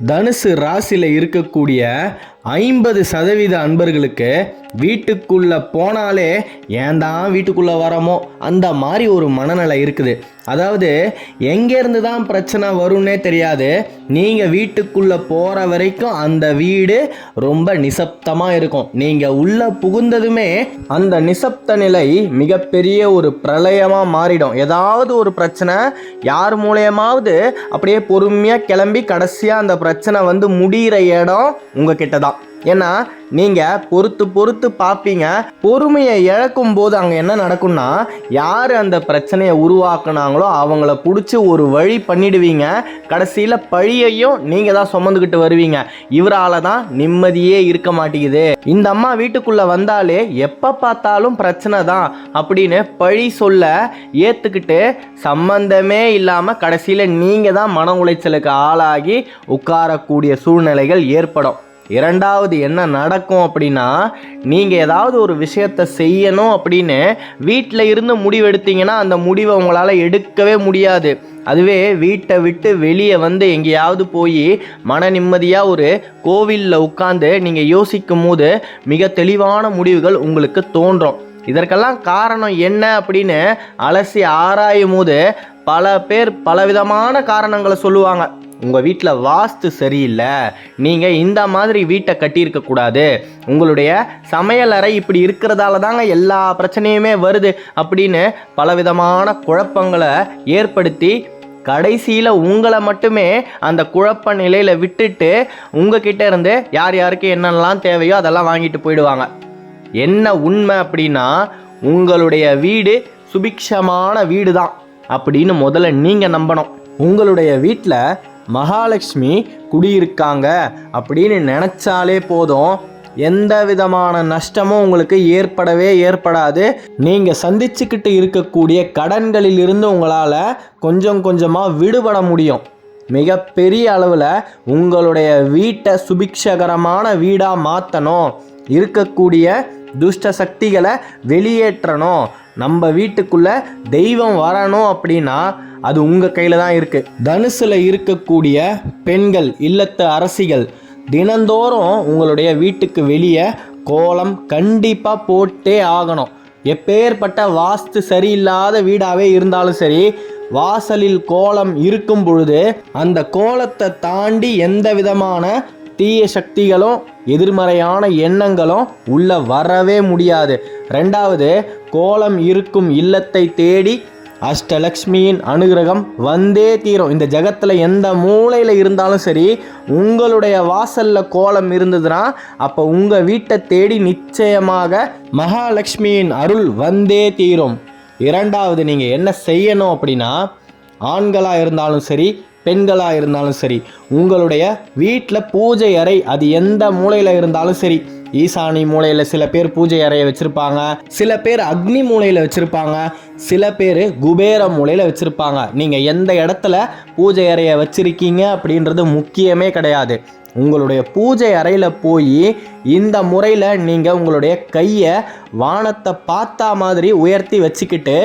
தனுசு ராசியில் இருக்கக்கூடிய ஐம்பது சதவீத அன்பர்களுக்கு வீட்டுக்குள்ளே போனாலே ஏன் தான் வீட்டுக்குள்ளே வரமோ? அந்த மாதிரி ஒரு மனநிலை இருக்குது. அதாவது எங்கேருந்து தான் பிரச்சனை வரும்னே தெரியாது. நீங்கள் வீட்டுக்குள்ளே போகிற வரைக்கும் அந்த வீடு ரொம்ப நிசப்தமாக இருக்கும். நீங்கள் உள்ளே புகுந்ததுமே அந்த நிசப்த நிலை மிகப்பெரிய ஒரு பிரளயமாக மாறிடும். ஏதாவது ஒரு பிரச்சனை யார் மூலயமாவது அப்படியே பொறுமையாக கிளம்பி கடைசியாக அந்த பிரச்சனை வந்து முடிகிற இடம் உங்ககிட்ட தான் ஏன்னா நீங்கள் பொறுத்து பொறுத்து பார்ப்பீங்க பொறுமையை இழக்கும் போது அங்கே என்ன நடக்கும்னா யார் அந்த பிரச்சனையை உருவாக்குனாங்களோ அவங்கள பிடிச்சி ஒரு வழி பண்ணிடுவீங்க. கடைசியில் பழியையும் நீங்கள் தான் சுமந்துக்கிட்டு வருவீங்க. இவரால் தான் நிம்மதியே இருக்க மாட்டேங்குது. இந்த அம்மா வீட்டுக்குள்ளே வந்தாலே எப்போ பார்த்தாலும் பிரச்சனை தான் அப்படின்னு பழி சொல்ல ஏற்றுக்கிட்டு சம்பந்தமே இல்லாமல் கடைசியில் நீங்கள் தான் மன உளைச்சலுக்கு ஆளாகி உட்காரக்கூடிய சூழ்நிலைகள் ஏற்படும். இரண்டாவது என்ன நடக்கும் அப்படின்னா நீங்கள் ஏதாவது ஒரு விஷயத்தை செய்யணும் அப்படின்னு வீட்டில் இருந்து முடிவெடுத்தீங்கன்னா அந்த முடிவை உங்களால் எடுக்கவே முடியாது. அதுவே வீட்டை விட்டு வெளியே வந்து எங்கேயாவது போய் மன நிம்மதியாக ஒரு கோவிலில் உட்காந்து நீங்கள் யோசிக்கும் போது மிக தெளிவான முடிவுகள் உங்களுக்கு தோன்றும். இதற்கெல்லாம் காரணம் என்ன அப்படின்னு அலசி ஆராயும் போது பல பேர் பலவிதமான காரணங்களை சொல்லுவாங்க. உங்கள் வீட்டில் வாஸ்து சரியில்லை. நீங்கள் இந்த மாதிரி வீட்டை கட்டியிருக்கக்கூடாது உங்களுடைய சமையலறை இப்படி இருக்கிறதால தாங்க எல்லா பிரச்சனையுமே வருது அப்படின்னு பலவிதமான குழப்பங்களை ஏற்படுத்தி கடைசியில் உங்களை மட்டுமே அந்த குழப்ப நிலையில் விட்டுட்டு உங்ககிட்ட இருந்து யார் யாருக்கு என்னென்னலாம் தேவையோ அதெல்லாம் வாங்கிட்டு போயிடுவாங்க. என்ன உண்மை அப்படின்னா உங்களுடைய வீடு சுபிக்ஷமான வீடு தான் அப்படின்னு முதல்ல நீங்கள் நம்பணும். உங்களுடைய வீட்டில் மகாலட்சுமி குடியிருக்காங்க அப்படின்னு நினச்சாலே போதும். எந்த விதமான நஷ்டமும் உங்களுக்கு ஏற்படவே ஏற்படாது. நீங்கள் சந்திச்சுக்கிட்டு இருக்கக்கூடிய கடன்களில் இருந்து உங்களால் கொஞ்சம் கொஞ்சமாக விடுபட முடியும். மிகப்பெரிய அளவில் உங்களுடைய வீட்டை சுபிக்ஷகரமான வீடாக மாற்றணும் இருக்கக்கூடிய துஷ்ட சக்திகளை வெளியேற்றணும். நம்ம வீட்டுக்குள்ளே தெய்வம் வரணும் அப்படின்னா அது உங்கள் கையில் தான் இருக்குது தனுசில் இருக்கக்கூடிய பெண்கள் இல்லத்து அரசிகள் தினந்தோறும் உங்களுடைய வீட்டுக்கு வெளியே கோலம் கண்டிப்பாக போட்டே ஆகணும். எப்பேற்பட்ட வாஸ்து சரியில்லாத வீடாகவே இருந்தாலும் சரி வாசலில் கோலம் இருக்கும் பொழுது அந்த கோலத்தை தாண்டி எந்த விதமான தீய சக்திகளும் எதிர்மறையான எண்ணங்களும் உள்ள வரவே முடியாது. ரெண்டாவது கோலம் இருக்கும் இல்லத்தை தேடி அஷ்டலக்ஷ்மியின் அனுகிரகம் வந்தே தீரும். இந்த ஜகத்தில் எந்த மூலையில் இருந்தாலும் சரி உங்களுடைய வாசலில் கோலம் இருந்ததுன்னா அப்போ உங்கள் வீட்டை தேடி நிச்சயமாக மகாலட்சுமியின் அருள் வந்தே தீரும். இரண்டாவது நீங்கள் என்ன செய்யணும் அப்படின்னா ஆண்களாக இருந்தாலும் சரி பெண்களாக இருந்தாலும் சரி உங்களுடைய வீட்டில் பூஜை அறை அது எந்த மூலையில் இருந்தாலும் சரி ஈசானி மூலையில் சில பேர் பூஜை அறையை வச்சுருப்பாங்க சில பேர் அக்னி மூலையில் வச்சுருப்பாங்க சில பேர் குபேர மூலையில் வச்சுருப்பாங்க. நீங்கள் எந்த இடத்துல பூஜை அறையை வச்சுருக்கீங்க அப்படின்றது முக்கியமே கிடையாது. உங்களுடைய பூஜை அறையில் போய் இந்த முறையில் நீங்கள் உங்களுடைய கையை வானத்தை பார்த்தா மாதிரி உயர்த்தி வச்சுக்கிட்டு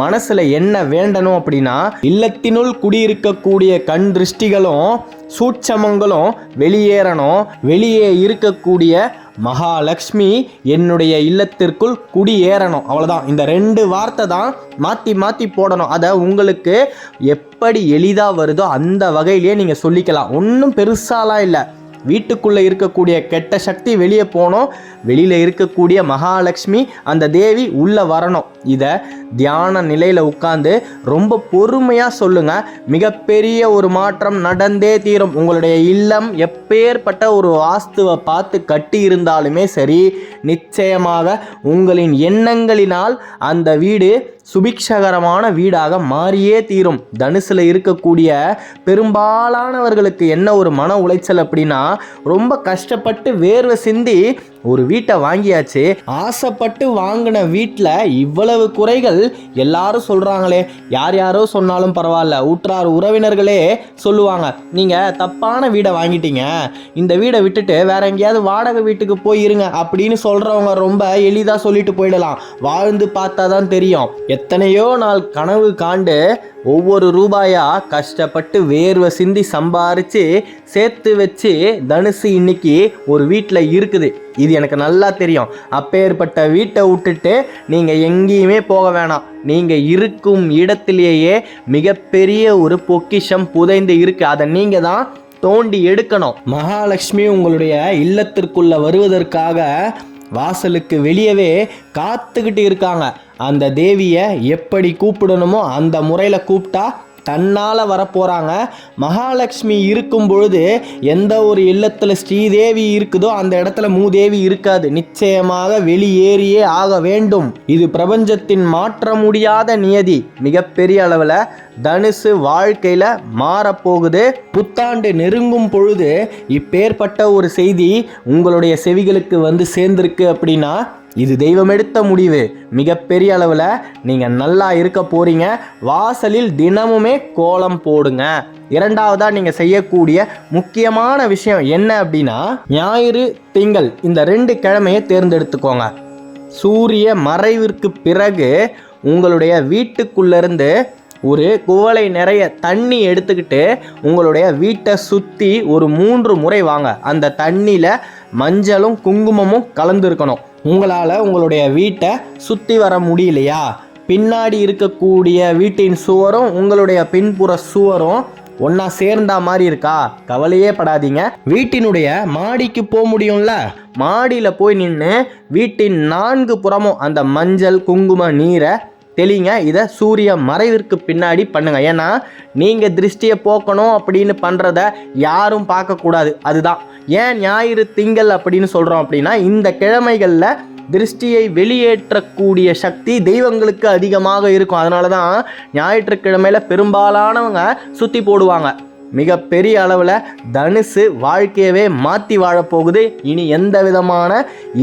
மனசில் என்ன வேண்டணும் அப்படின்னா இல்லத்தினுள் குடியிருக்கக்கூடிய கண் திருஷ்டிகளும் சூட்சமங்களும் வெளியேறணும். வெளியே இருக்கக்கூடிய மகாலட்சுமி என்னுடைய இல்லத்திற்குள் குடியேறணும். அவ்வளோதான் இந்த ரெண்டு வார்த்தை தான் மாற்றி மாற்றி போடணும். அதை உங்களுக்கு எப்படி எளிதாக வருதோ அந்த வகையிலேயே நீங்கள் சொல்லிக்கலாம். ஒன்றும் பெருசாலாம் இல்லை. வீட்டுக்குள்ளே இருக்கக்கூடிய கெட்ட சக்தி வெளியே போனோம். வெளியில் இருக்கக்கூடிய மகாலட்சுமி அந்த தேவி உள்ளே வரணும். இதை தியான நிலையில் உட்காந்து ரொம்ப பொறுமையாக சொல்லுங்கள் மிகப்பெரிய ஒரு மாற்றம் நடந்தே தீரும். உங்களுடைய இல்லம் எப்பேற்பட்ட ஒரு வாஸ்துவை பார்த்து கட்டி இருந்தாலுமே சரி நிச்சயமாக உங்களின் எண்ணங்களினால் அந்த வீடு சுபிக்ஷகரமான வீடாக மாறியே தீரும். தனுசில் இருக்கக்கூடிய பெரும்பாலானவர்களுக்கு என்ன ஒரு மன உளைச்சல் அப்படின்னா ரொம்ப கஷ்டப்பட்டு வேர்வை சிந்தி ஒரு வீட்டை வாங்கியாச்சு. ஆசைப்பட்டு வாங்கின வீட்டில் இவ்வளவு குறைகள் எல்லாரும் சொல்கிறாங்களே யார் யாரோ சொன்னாலும் பரவாயில்ல. ஊற்றார் உறவினர்களே சொல்லுவாங்க. நீங்கள் தப்பான வீடை வாங்கிட்டீங்க. இந்த வீடை விட்டுட்டு வேற எங்கேயாவது வாடகை வீட்டுக்கு போய் இருங்க அப்படின்னு சொல்கிறவங்க ரொம்ப எளிதாக சொல்லிட்டு போயிடலாம். வாழ்ந்து பார்த்தா தான் தெரியும். எத்தனையோ நாள் கனவு காண்டு ஒவ்வொரு ரூபாயா கஷ்டப்பட்டு வேர்வை சிந்தி சம்பாரித்து சேர்த்து வச்சு தனுசு இன்னைக்கு ஒரு வீட்டில் இருக்குது. இது எனக்கு நல்லா தெரியும். அப்பேற்பட்ட வீட்டை விட்டுட்டு நீங்கள் எங்கேயுமே போக வேணாம். நீங்கள் இருக்கும் இடத்திலேயே மிகப்பெரிய ஒரு பொக்கிஷம் புதைந்து இருக்குது அதை நீங்கள் தான் தோண்டி எடுக்கணும். மகாலட்சுமி உங்களுடைய இல்லத்திற்குள்ளே வருவதற்காக வாசலுக்கு வெளியவே காத்துக்கிட்டு இருக்காங்க. அந்த தேவியை எப்படி கூப்பிடணுமோ அந்த முறையில் கூப்பிட்டா தன்னால் வரப்போகிறாங்க மகாலட்சுமி இருக்கும் பொழுது எந்த ஒரு இல்லத்தில் ஸ்ரீதேவி இருக்குதோ அந்த இடத்துல மூதேவி இருக்காது. நிச்சயமாக வெளியேறியே ஆக வேண்டும். இது பிரபஞ்சத்தின் மாற்ற முடியாத நியதி. மிகப்பெரிய அளவில் தனுசு வாழ்க்கையில் மாறப்போகுது. புத்தாண்டு நெருங்கும் பொழுது இப்பேற்பட்ட ஒரு செய்தி உங்களுடைய செவிகளுக்கு வந்து சேர்ந்திருக்கு அப்படின்னா இது தெய்வம் எடுத்த முடிவு. மிகப்பெரிய அளவில் நீங்கள் நல்லா இருக்க போறீங்க. வாசலில் தினமுமே கோலம் போடுங்க. இரண்டாவதாக நீங்கள் செய்யக்கூடிய முக்கியமான விஷயம் என்ன அப்படின்னா ஞாயிறு திங்கள் இந்த ரெண்டு கிழமையை தேர்ந்தெடுத்துக்கோங்க. சூரிய மறைவிற்கு பிறகு உங்களுடைய வீட்டுக்குள்ளேருந்து ஒரு குவளை நிறைய தண்ணி எடுத்துக்கிட்டு உங்களுடைய வீட்டை சுற்றி ஒரு மூன்று முறை வாங்க. அந்த தண்ணியில் மஞ்சளும் குங்குமமும் கலந்துருக்கணும். உங்களால் உங்களுடைய வீட்டை சுற்றி வர முடியலையா? பின்னாடி இருக்கக்கூடிய வீட்டின் சுவரும் உங்களுடைய பின்புற சுவரும் ஒன்றா சேர்ந்தா மாதிரி இருக்கா? கவலையே படாதீங்க. வீட்டினுடைய மாடிக்கு போக முடியும்ல? மாடியில் போய் நின்று வீட்டின் நான்கு புறமும் அந்த மஞ்சள் குங்கும நீரை தெளிங்க இதை சூரிய மறைவிற்கு பின்னாடி பண்ணுங்க. ஏன்னா நீங்கள் திருஷ்டியை போக்கணும் அப்படின்னு பண்ணுறத யாரும் பார்க்கக்கூடாது. அதுதான். ஏன் ஞாயிறு திங்கள் அப்படின்னு சொல்கிறோம் அப்படின்னா இந்த கிழமைகளில் திருஷ்டியை வெளியேற்றக்கூடிய சக்தி தெய்வங்களுக்கு அதிகமாக இருக்கும். அதனால தான் ஞாயிற்றுக்கிழமையில பெரும்பாலானவங்க சுற்றி போடுவாங்க. மிகப்பெரிய அளவில் தனுசு வாழ்க்கையவே மாற்றி வாழப்போகுது. இனி எந்த விதமான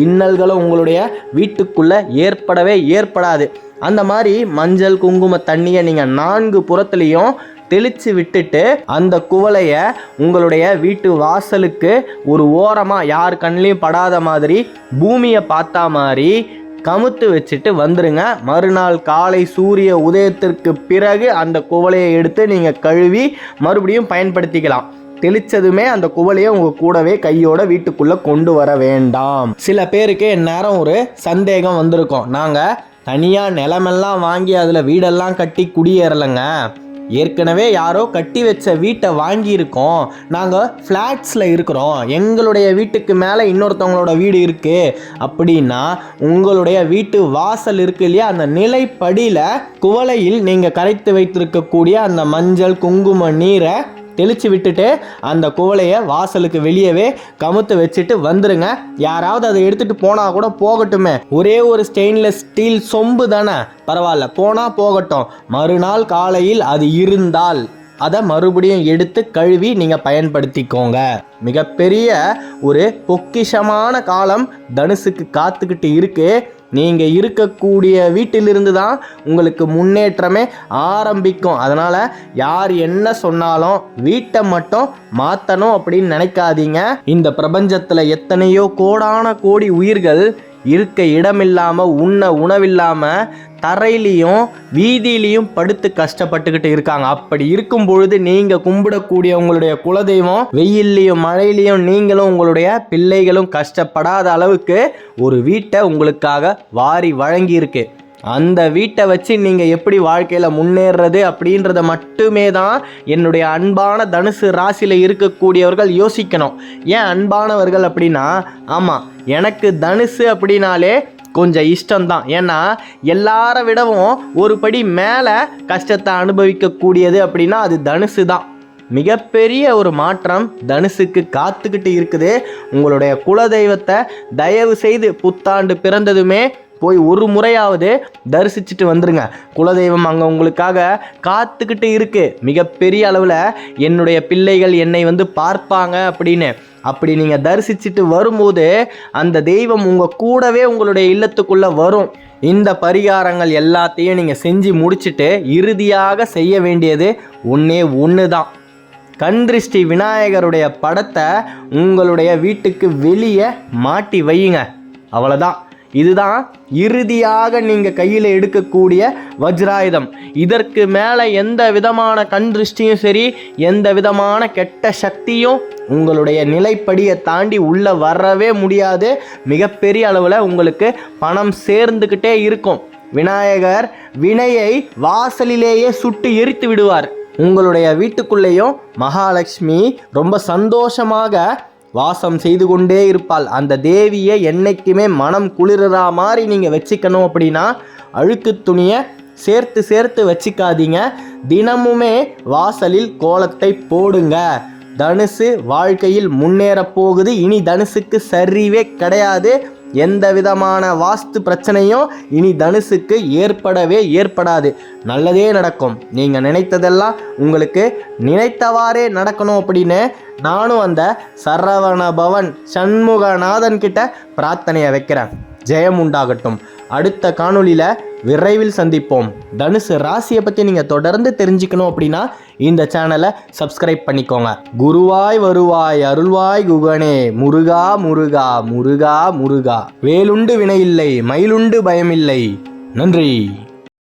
இன்னல்களும் உங்களுடைய வீட்டுக்குள்ளே ஏற்படவே ஏற்படாது. அந்த மாதிரி மஞ்சள் குங்கும தண்ணியை நீங்கள் நான்கு புறத்துலேயும் தெளித்து விட்டுட்டு அந்த குவளையை உங்களுடைய வீட்டு வாசலுக்கு ஒரு ஓரமாக யார் கண்ணிலையும் படாத மாதிரி பூமியை பார்த்தா மாதிரி கமுத்து வச்சுட்டு வந்துடுங்க மறுநாள் காலை சூரிய உதயத்திற்கு பிறகு அந்த குவளையை எடுத்து நீங்கள் கழுவி மறுபடியும் பயன்படுத்திக்கலாம். தெளிச்சதுமே அந்த குவளையை உங்கள் கூடவே கையோட வீட்டுக்குள்ளே கொண்டு வர வேண்டாம். சில பேருக்கு நேரம் ஒரு சந்தேகம் வந்திருக்கும். நாங்கள் தனியாக நிலமெல்லாம் வாங்கி அதில் வீடெல்லாம் கட்டி குடியேறலைங்க. ஏற்கனவே யாரோ கட்டி வச்ச வீட்டை வாங்கியிருக்கோம். நாங்கள் ஃப்ளாட்ஸில் இருக்கிறோம். எங்களுடைய வீட்டுக்கு மேலே இன்னொருத்தவங்களோட வீடு இருக்குது அப்படின்னா உங்களுடைய வீட்டு வாசல் இருக்கு இல்லையா? அந்த நிலைப்படியில் குவளையில் நீங்கள் கரைத்து வைத்திருக்கக்கூடிய அந்த மஞ்சள் குங்கும நீரை தெளித்து விட்டுட்டு அந்த குவளையை வாசலுக்கு வெளியவே கமுத்து வச்சுட்டு வந்துருங்க. யாராவது அதை எடுத்துகிட்டு போனால் கூட போகட்டுமே. ஒரே ஒரு ஸ்டெயின்லெஸ் ஸ்டீல் சொம்பு தானே. பரவாயில்ல போனால் போகட்டும். மறுநாள் காலையில் அது இருந்தால் அதை மறுபடியும் எடுத்து கழுவி நீங்கள் பயன்படுத்திக்கோங்க. மிகப்பெரிய ஒரு பொக்கிஷமான காலம் தனுசுக்கு காத்துக்கிட்டு இருக்குது நீங்கள் இருக்கக்கூடிய வீட்டிலிருந்து தான் உங்களுக்கு முன்னேற்றமே ஆரம்பிக்கும். அதனால் யார் என்ன சொன்னாலும் வீட்டை மட்டும் மாற்றணும் அப்படின்னு நினைக்காதீங்க. இந்த பிரபஞ்சத்தில் எத்தனையோ கோடான கோடி உயிர்கள் இருக்க இடமில்லாமல் உண்ண உணவில்லாமல் தரையிலையும் வீதியிலையும் படுத்து கஷ்டப்பட்டுக்கிட்டு இருக்காங்க. அப்படி இருக்கும் பொழுது நீங்கள் கும்பிடக்கூடிய உங்களுடைய குலதெய்வம் வெயில்லையும் மழையிலையும் நீங்களும் உங்களுடைய பிள்ளைகளும் கஷ்டப்படாத அளவுக்கு ஒரு வீட்டை உங்களுக்காக வாரி வழங்கியிருக்கு. அந்த வீட்டை வச்சு நீங்கள் எப்படி வாழ்க்கையில் முன்னேறது அப்படின்றத மட்டுமே தான் என்னுடைய அன்பான தனுசு ராசியில் இருக்கக்கூடியவர்கள் யோசிக்கணும். ஏன் அன்பானவர்கள் அப்படின்னா ஆமாம் எனக்கு தனுசு அப்படின்னாலே கொஞ்சம் இஷ்டம்தான். ஏன்னா எல்லார விடவும் ஒரு படி மேலே கஷ்டத்தை அனுபவிக்கக்கூடியது அப்படின்னா அது தனுசு தான் மிகப்பெரிய ஒரு மாற்றம் தனுசுக்கு காத்துக்கிட்டு இருக்குது. உங்களுடைய குலதெய்வத்தை தயவு செய்து புத்தாண்டு பிறந்ததுமே போய் ஒரு முறையாவது தரிசிச்சுட்டு வந்துருங்க. குலதெய்வம் அங்கே உங்களுக்காக காத்துக்கிட்டு இருக்கு. மிகப்பெரிய அளவில் என்னுடைய பிள்ளைகள் என்னை வந்து பார்ப்பாங்க அப்படின்னு. அப்படி நீங்கள் தரிசிச்சுட்டு வரும்போது அந்த தெய்வம் உங்கள் கூடவே உங்களுடைய இல்லத்துக்குள்ளே வரும். இந்த பரிகாரங்கள் எல்லாத்தையும் நீங்கள் செஞ்சு முடிச்சுட்டு இறுதியாக செய்ய வேண்டியது ஒன்றே ஒன்று தான் கன்றிஷ்டி விநாயகருடைய படத்தை உங்களுடைய வீட்டுக்கு வெளியே மாட்டி வையுங்க. அவ்வளோதான் இதுதான் இறுதியாக நீங்கள் கையில் எடுக்கக்கூடிய வஜ்ராயுதம். இதற்கு மேலே எந்த விதமான கண் திருஷ்டியும் சரி எந்த விதமான கெட்ட சக்தியும் உங்களுடைய நிலைப்படியை தாண்டி உள்ளே வரவே முடியாது. மிகப்பெரிய அளவில் உங்களுக்கு பணம் சேர்ந்துக்கிட்டே இருக்கும். விநாயகர் வினையை வாசலிலேயே சுட்டு எரித்து விடுவார். உங்களுடைய வீட்டுக்குள்ளேயும் மகாலட்சுமி ரொம்ப சந்தோஷமாக வாசம் செய்து கொண்டே இருப்பாள். அந்த தேவியை என்னைக்குமே மனம் குளிர்றா மாதிரி நீங்கள் வச்சுக்கணும் அப்படின்னா அழுக்கு துணியை சேர்த்து சேர்த்து வச்சுக்காதீங்க. தினமுமே வாசலில் கோலத்தை போடுங்க. தனுசு வாழ்க்கையில் முன்னேறப் போகுது. இனி தனுசுக்கு சரிவே கிடையாது. எந்த விதமான வாஸ்து பிரச்சனையும் இனி தனுசுக்கு ஏற்படவே ஏற்படாது. நல்லதே நடக்கும். நீங்கள் நினைத்ததெல்லாம் உங்களுக்கு நினைத்தவாறே நடக்கணும் அப்படின்னு நானும் அந்த சரவண பவன் சண்முகநாதன் கிட்ட பிரார்த்தனையை வைக்கிறேன். ஜெயம் உண்டாகட்டும். அடுத்த காணொலியில் விரைவில் சந்திப்போம். தனுசு ராசியை பற்றி நீங்கள் தொடர்ந்து தெரிஞ்சுக்கணும் அப்படின்னா இந்த சேனலை சப்ஸ்கிரைப் பண்ணிக்கோங்க. குருவாய் வருவாய் அருள்வாய் குகனே முருகா முருகா முருகா முருகா. வேலுண்டு வினையில்லை மயிலுண்டு பயமில்லை. நன்றி.